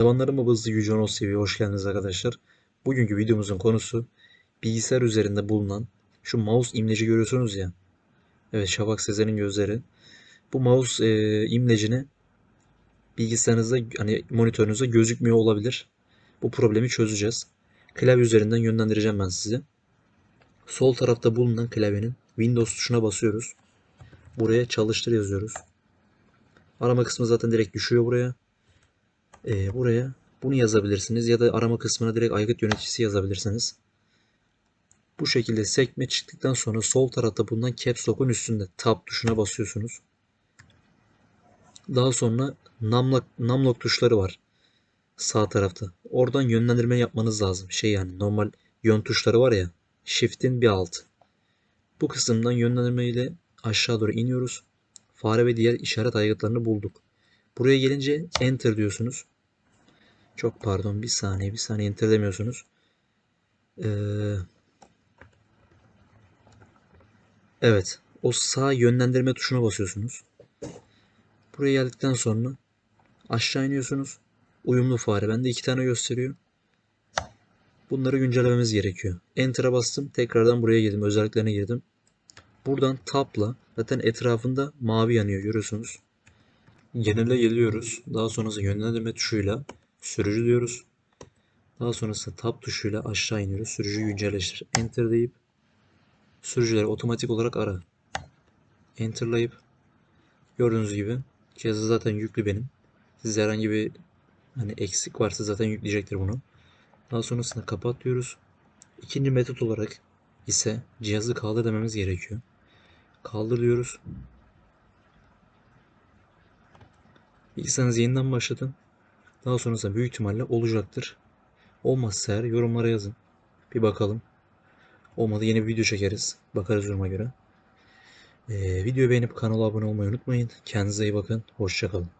Hayvanların babası Yüce Onos TV'ye hoş geldiniz arkadaşlar. Bugünkü videomuzun konusu bilgisayar üzerinde bulunan şu mouse imleci görüyorsunuz ya. Evet Şafak Sezer'in gözleri. Bu mouse e, imlecini bilgisayarınızda hani monitörünüzde gözükmüyor olabilir. Bu problemi çözeceğiz. Klavye üzerinden yönlendireceğim ben sizi. Sol tarafta bulunan klavyenin Windows tuşuna basıyoruz. Buraya çalıştır yazıyoruz. Arama kısmı zaten direkt düşüyor buraya. Ee, buraya bunu yazabilirsiniz ya da arama kısmına direkt aygıt yöneticisi yazabilirsiniz. Bu şekilde sekme çıktıktan sonra sol tarafta bulunan Caps Lock'un üstünde Tab tuşuna basıyorsunuz. Daha sonra Numlock, Numlock tuşları var sağ tarafta. Oradan yönlendirme yapmanız lazım. Şey yani normal yön tuşları var ya Shift'in bir alt. Bu kısımdan yönlendirme ile aşağı doğru iniyoruz. Fare ve diğer işaret aygıtlarını bulduk. Buraya gelince Enter diyorsunuz. Çok pardon bir saniye bir saniye Enter demiyorsunuz. Ee, evet o sağ yönlendirme tuşuna basıyorsunuz. Buraya geldikten sonra aşağı iniyorsunuz. Uyumlu fare. Bende iki tane gösteriyor. Bunları güncellememiz gerekiyor. Enter'a bastım. Tekrardan buraya girdim. Özelliklerine girdim. Buradan Tab'la zaten etrafında mavi yanıyor görüyorsunuz. Genele geliyoruz. Daha sonrasında yönlendirme tuşuyla sürücü diyoruz. Daha sonrasında tab tuşuyla aşağı iniyoruz. Sürücüyü güncelleştir. Enter deyip sürücüleri otomatik olarak ara. Enter'layıp gördüğünüz gibi cihazı zaten yüklü benim. Siz herhangi bir hani eksik varsa zaten yükleyecektir bunu. Daha sonrasında kapat diyoruz. İkinci metot olarak ise cihazı kaldır dememiz gerekiyor. Kaldır diyoruz. Bilgisayarınızı yeniden başlatın. Daha sonrasında büyük ihtimalle olacaktır. Olmazsa eğer yorumlara yazın. Bir bakalım. Olmadı yeni bir video çekeriz. Bakarız duruma göre. Ee, videoyu beğenip kanala abone olmayı unutmayın. Kendinize iyi bakın. Hoşçakalın.